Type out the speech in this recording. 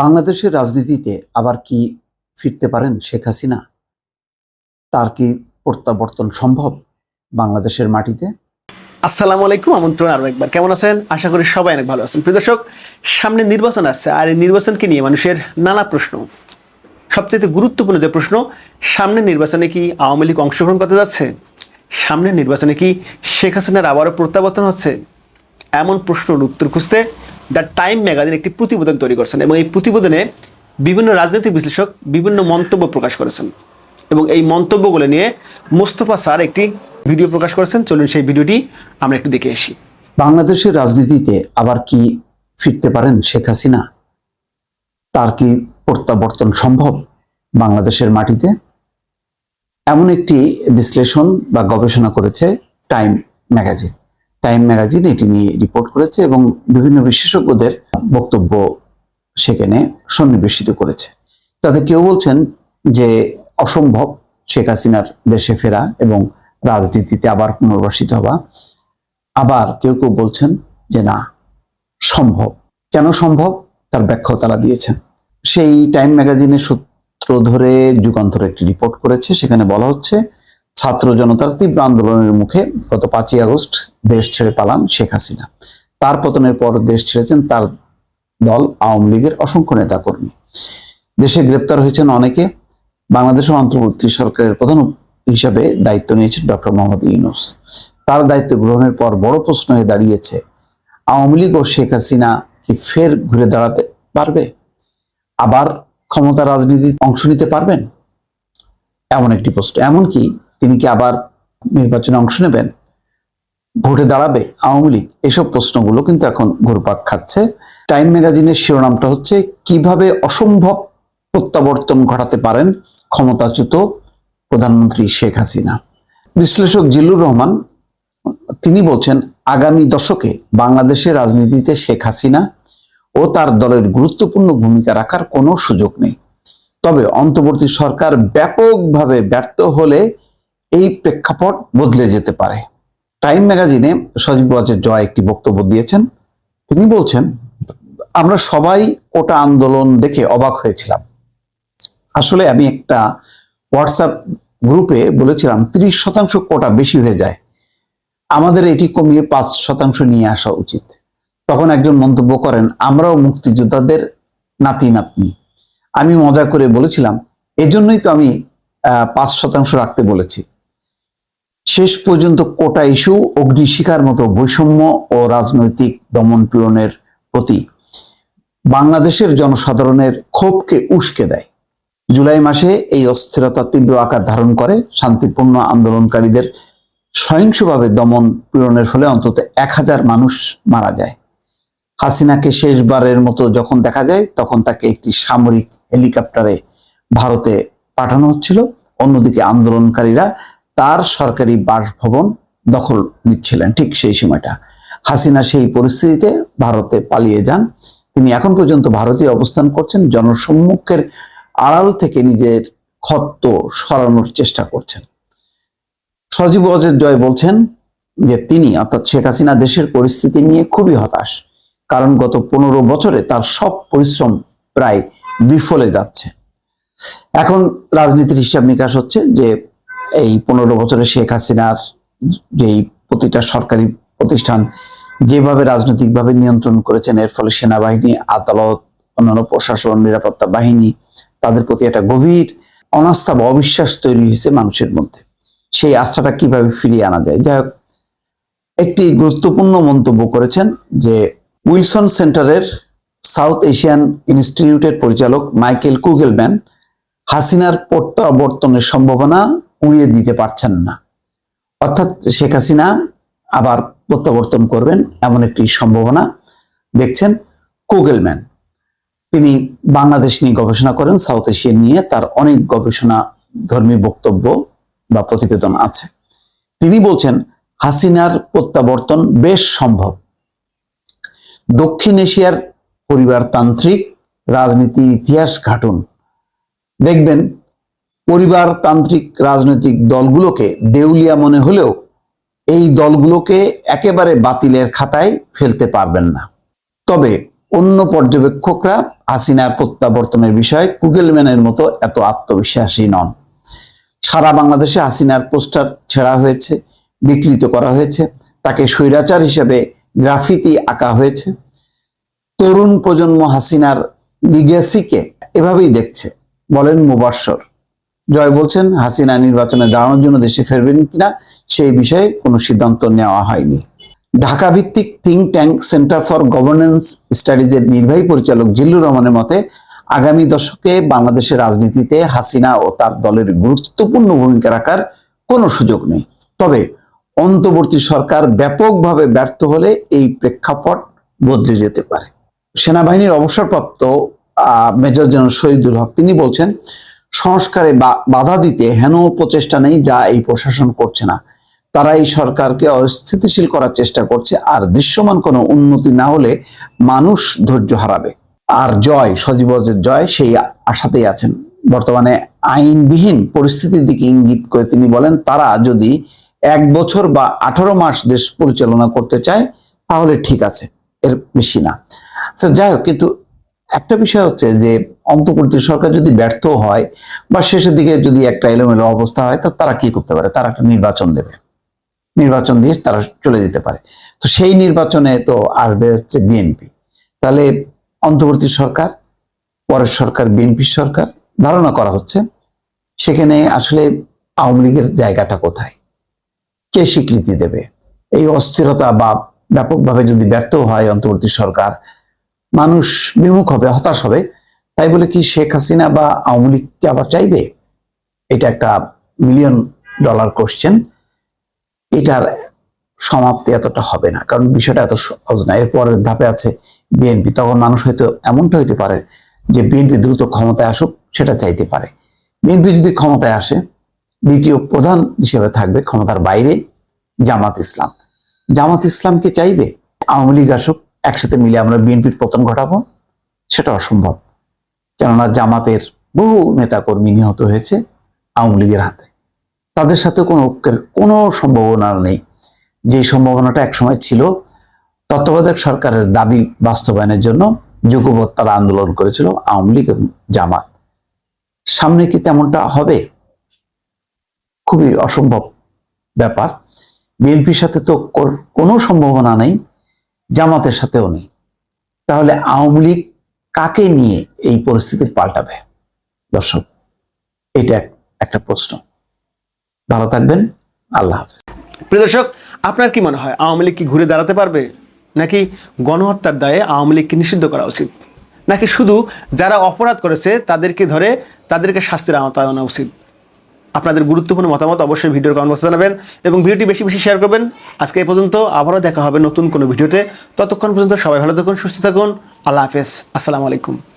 বাংলাদেশের রাজনীতিতে আবার কি ফিরতে পারেন শেখ হাসিনা? তার কি প্রত্যাবর্তন সম্ভব বাংলাদেশের মাটিতে? আসসালামু আলাইকুম, আমন্ত্রণ আরও একবার। কেমন আছেন? আশা করি সবাই অনেক ভালো আছেন। প্রিয় দর্শক, সামনে নির্বাচন আসছে আর এই নির্বাচনকে নিয়ে মানুষের নানা প্রশ্ন। সবচেয়ে গুরুত্বপূর্ণ যে প্রশ্ন সামনে নির্বাচনে কি আওয়ামী লীগ অংশগ্রহণ করতে যাচ্ছে? সামনের নির্বাচনে কি শেখ হাসিনার আবারও প্রত্যাবর্তন হচ্ছে? এমন প্রশ্নের উত্তর খুঁজতে দ্য টাইম ম্যাগাজিন একটি প্রতিবেদন তৈরি করছেন এবং এই প্রতিবেদনে বিভিন্ন রাজনৈতিক বিশ্লেষক বিভিন্ন মন্তব্য প্রকাশ করেছেন এবং এই মন্তব্যগুলো নিয়ে মোস্তফা স্যার একটি ভিডিও প্রকাশ করেছেন। চলুন সেই ভিডিওটি আমরা একটু দেখে আসি। বাংলাদেশের রাজনীতিতে আবার কি ফিরতে পারেন শেখ হাসিনা? তার কি প্রত্যাবর্তন সম্ভব বাংলাদেশের মাটিতে? এমন একটি বিশ্লেষণ বা গবেষণা করেছে টাইম ম্যাগাজিন। টাইম ম্যাগাজিন এটি নিয়ে রিপোর্ট করেছে এবং বিভিন্ন বিশেষজ্ঞদের বক্তব্য সেখানে সন্নিবেশিত করেছে। তাতে কেউ বলছেন যে অসম্ভব শেখ হাসিনার দেশে ফেরা এবং রাজনীতিতে আবার পুনর্বাসিত হওয়া। আবার কেউ কেউ বলছেন যে না, সম্ভব। কেন সম্ভব? তার ব্যাখ্যাও তারা দিয়েছেন। সেই টাইম ম্যাগাজিনের সূত্র ধরে যুগান্তর একটি রিপোর্ট করেছে। সেখানে বলা হচ্ছে ছাত্র জনতার তীব্র আন্দোলনের মুখে গত পাঁচই আগস্ট দেশ ছেড়ে পালান শেখ হাসিনা। তার পতনের পর দেশ ছেড়েছেন তার দল আওয়ামী লীগের অসংখ্য নেতাকর্মী। দেশে গ্রেপ্তার হয়েছেন অনেকে। বাংলাদেশের অন্তর্বর্তী সরকারের প্রধান হিসাবে দায়িত্ব নিয়েছেন ডক্টর মোহাম্মদ ইউনুস। তার দায়িত্ব গ্রহণের পর বড় প্রশ্ন হয়ে দাঁড়িয়েছে, আওয়ামী লীগ ও শেখ হাসিনা কি ফের ঘুরে দাঁড়াতে পারবে? আবার ক্ষমতা রাজনীতিতে অংশ নিতে পারবেন? এমন একটি প্রশ্ন। এমনকি তিনি কি আবার নির্বাচনে অংশ নেবেন? ভোটে দাঁড়াবে আওয়ামী লীগ? এসব প্রশ্নগুলো কিন্তু এখন ঘুরপাক খাচ্ছে। টাইম ম্যাগাজিনের শিরোনামটা হচ্ছে, কীভাবে অসম্ভব প্রত্যাবর্তন ঘটাতে পারেন ক্ষমতাচ্যুত প্রধানমন্ত্রী শেখ হাসিনা? বিশ্লেষক জিল্লুর রহমান, তিনি বলছেন, আগামী দশকে বাংলাদেশের রাজনীতিতে শেখ হাসিনা ও তার দলের গুরুত্বপূর্ণ ভূমিকা রাখার কোনো সুযোগ নেই। তবে অন্তর্বর্তী সরকার ব্যাপকভাবে ব্যর্থ হলে এই প্রেক্ষাপট বদলে যেতে পারে। টাইম ম্যাগাজিনে সজীব ওয়াজের জয় একটি বক্তব্য দিয়েছেন। তিনি বলছেন, আমরা সবাই ওটা আন্দোলন দেখে অবাক হয়েছিলাম। আসলে আমি একটা হোয়াটসঅ্যাপ গ্রুপে বলেছিলাম, ত্রিশ শতাংশ কোটা বেশি হয়ে যায়। আমাদের এটি কমিয়ে পাঁচ শতাংশ নিয়ে আসা উচিত। তখন একজন মন্তব্য করেন, আমরাও মুক্তিযোদ্ধাদের নাতি নাতনি আমি মজা করে বলেছিলাম, এজন্যই তো আমি পাঁচ শতাংশ রাখতে বলেছি। শেষ পর্যন্ত কোটা ইস্যু, অগ্নিশিখার মতো বৈষম্য ও রাজনৈতিক দমন পীড়নের প্রতি বাংলাদেশের জনসাধারণের ক্ষোভকে উস্কে দেয়। জুলাই মাসে এই অস্থিরতা তীব্র আকার ধারণ করে। শান্তিপূর্ণ আন্দোলনকারীদের সহিংসভাবে দমন পীড়নের ফলে অন্তত এক হাজার মানুষ মারা যায়। হাসিনাকে শেষবারের মতো যখন দেখা যায়, তখন তাকে একটি সামরিক হেলিকপ্টারে ভারতে পাঠানো হচ্ছিল। অন্যদিকে আন্দোলনকারীরা তার সরকারি বাসভবন দখল নিচ্ছিলেন ঠিক সেই সময়টা। হাসিনা সেই পরিস্থিতিতে ভারতে পালিয়ে যান। তিনি এখন পর্যন্ত ভারতে অবস্থান করছেন, জনসম্মুখের আড়াল থেকে নিজের ক্ষত সরানোর চেষ্টা করছেন। সজীব অজের জয় বলছেন যে তিনি, অর্থাৎ শেখ হাসিনা দেশের পরিস্থিতি নিয়ে খুবই হতাশ, কারণ গত পনেরো বছরে তার সব পরিশ্রম প্রায় বিফলে যাচ্ছে। এখন রাজনীতির হিসাব নিকাশ হচ্ছে যে এই পনেরো বছরে শেখ হাসিনার যেই প্রতিটা সরকারি প্রতিষ্ঠান যেভাবে রাজনৈতিকভাবে নিয়ন্ত্রণ করেছেন, এর ফলে সেনাবাহিনী, আদালত, অন্যান্য প্রশাসন, নিরাপত্তা বাহিনী, তাদের প্রতি একটা গভীর অনাস্থা বা অবিশ্বাস তৈরি হয়েছে মানুষের মধ্যে। সেই আস্থাটা কীভাবে ফিরিয়ে আনা যায়? যাই একটি গুরুত্বপূর্ণ মন্তব্য করেছেন যে উইলসন সেন্টারের সাউথ এশিয়ান ইনস্টিটিউটের পরিচালক মাইকেল কুগেলম্যান, হাসিনার প্রত্যাবর্তনের সম্ভাবনা উড়িয়ে দিতে পারছেন না। অর্থাৎ শেখ হাসিনা আবার প্রত্যাবর্তন করবেন এমন একটি সম্ভাবনা দেখছেন কুগেলম্যান তিনি বাংলাদেশ নিয়ে গবেষণা করেন, সাউথ এশিয়া নিয়ে তার অনেক গবেষণা ধর্মী বক্তব্য বা প্রতিবেদন আছে। তিনি বলছেন, হাসিনার প্রত্যাবর্তন বেশ সম্ভব। দক্ষিণ এশিয়ার পরিবারতান্ত্রিক রাজনীতির ইতিহাস ঘাটুন। দেখবেন পরিবারতান্ত্রিক রাজনৈতিক দলগুলোকে দেউলিয়া মনে হলেও এই দলগুলোকে একেবারে বাতিলের খাতায় ফেলতে পারবেন না। তবে অন্য পর্যবেক্ষকরা হাসিনার প্রত্যাবর্তনের বিষয়ে কুগেলম্যানের মতো এত আত্মবিশ্বাসী নন। সারা বাংলাদেশে হাসিনার পোস্টার ছেঁড়া হয়েছে, বিকৃত করা হয়েছে, তাকে স্বৈরাচার হিসেবে গ্রাফিতি আঁকা হয়েছে। তরুণ প্রজন্ম হাসিনার লিগেসিকে এভাবেই দেখছে, বলেন মুবাসর জয় বলছেন, হাসিনা নির্বাচনে দাঁড়ানোর জন্য দেশে ফেরবেন কিনা সেই বিষয়ে কোনো সিদ্ধান্ত নেওয়া হয়নি। ঢাকা ভিত্তিক think tank centre for governance স্টাডিজের নির্বাহী পরিচালক জিল্লুর রহমানের মতে, আগামী দশকে বাংলাদেশের রাজনীতিতে হাসিনা ও তার দলের গুরুত্বপূর্ণ ভূমিকা রাখার কোনো সুযোগ নেই। তবে অন্তর্বর্তী সরকার ব্যাপকভাবে ব্যর্থ হলে এই প্রেক্ষাপট বদলে যেতে পারে। সেনাবাহিনীর অবসরপ্রাপ্ত মেজর জেনারেল শহীদুল হক তিনি বলছেন সংস্কারে বাধা দিতে হেন প্রচেষ্টা নেই যা এই প্রশাসন করছে না। তারা এই সরকারকে অস্থিতিশীল করার চেষ্টা করছে আর দৃশ্যমান কোনো উন্নতি না হলে মানুষ ধৈর্য হারাবে। আর জয় সজীবজের জয় সেই আশাতেই আছেন। বর্তমানে আইনবিহীন পরিস্থিতির দিকে ইঙ্গিত করে তিনি বলেন, তারা যদি এক বছর বা আঠারো মাস দেশ পরিচালনা করতে চায়, তাহলে ঠিক আছে, এর বেশি না। আচ্ছা যাই হোক, কিন্তু একটা বিষয় হচ্ছে যে অন্তর্বর্তী সরকার যদি ব্যর্থ হয় বা শেষের দিকে যদি একটা এলোমেলো অবস্থা হয়, তো তারা কি করতে পারে? তারা একটা নির্বাচন দেবে। নির্বাচন দিয়ে তারা চলে যেতে পারে। তো সেই নির্বাচনে তো আসবে হচ্ছে বিএনপি। তাহলে অন্তর্বর্তী সরকার, পরের সরকার বিএনপি সরকার, ধারণা করা হচ্ছে সেখানে আসলে আওয়ামী লীগের জায়গাটা কোথায়? কে স্বীকৃতি দেবে? এই অস্থিরতা বা ব্যাপকভাবে যদি ব্যর্থ হয় অন্তর্বর্তী সরকার মানুষ বিমুখ হবে, হতাশ হবে। তাই বলে কি শেখ হাসিনা বা আওয়ামী লীগকে আবার চাইবে? এটা একটা মিলিয়ন ডলার কোশ্চেন এটার সমাপ্তি এতটা হবে না, কারণ বিষয়টা এত সহজ না। এরপরের ধাপে আছে বিএনপি। তখন মানুষ হয়তো এমনটা হইতে পারে যে বিএনপি দ্রুত ক্ষমতায় আসুক, সেটা চাইতে পারে। বিএনপি যদি ক্ষমতায় আসে, দ্বিতীয় প্রধান হিসেবে থাকবে ক্ষমতার বাইরে জামাত ইসলাম। জামাত ইসলামকে চাইবে? আওয়ামী লীগ আসুক একসাথে মিলে আমরা বিএনপির পতন ঘটাবো, সেটা অসম্ভব। কেননা জামাতের বহু নেতাকর্মী নিহত হয়েছে আওয়ামী লীগের হাতে। তাদের সাথে কোনো ঐক্যের কোনো সম্ভাবনা নেই। যে সম্ভাবনাটা একসময় ছিল, তত্ত্বাবধায়ক সরকারের দাবি বাস্তবায়নের জন্য যুগপৎ তারা আন্দোলন করেছিল আওয়ামী লীগ এবং জামাত। সামনে কি তেমনটা হবে? খুবই অসম্ভব ব্যাপার। বিএনপির সাথে তো কোনো সম্ভাবনা নেই। জামাতের সাথেও নেই। তাহলে আওয়ামী লীগ কাকে নিয়ে এই পরিস্থিতির পাল্টাবে? দর্শক, এটা এক- একটা প্রশ্ন। ভালো থাকবেন, আল্লাহ হাফেজ। প্রিয় দর্শক, আপনার কি মনে হয়, আওয়ামী লীগ কি ঘুরে দাঁড়াতে পারবে? নাকি গণহত্যার দায়ে আওয়ামী লীগকে নিষিদ্ধ করা উচিত? নাকি শুধু যারা অপরাধ করেছে তাদেরকে ধরে তাদেরকে শাস্তির আওতায় আনা উচিত? আপনাদের গুরুত্বপূর্ণ মতামত অবশ্যই ভিডিওর কমেন্ট বক্সে জানাবেন এবং ভিডিওটি বেশি বেশি শেয়ার করবেন। আজকে এই পর্যন্ত, আবারও দেখা হবে নতুন কোনো ভিডিওতে। ততক্ষণ পর্যন্ত সবাই ভালো থাকুন, সুস্থ থাকুন। আল্লাহ হাফেজ। আসসালামু আলাইকুম।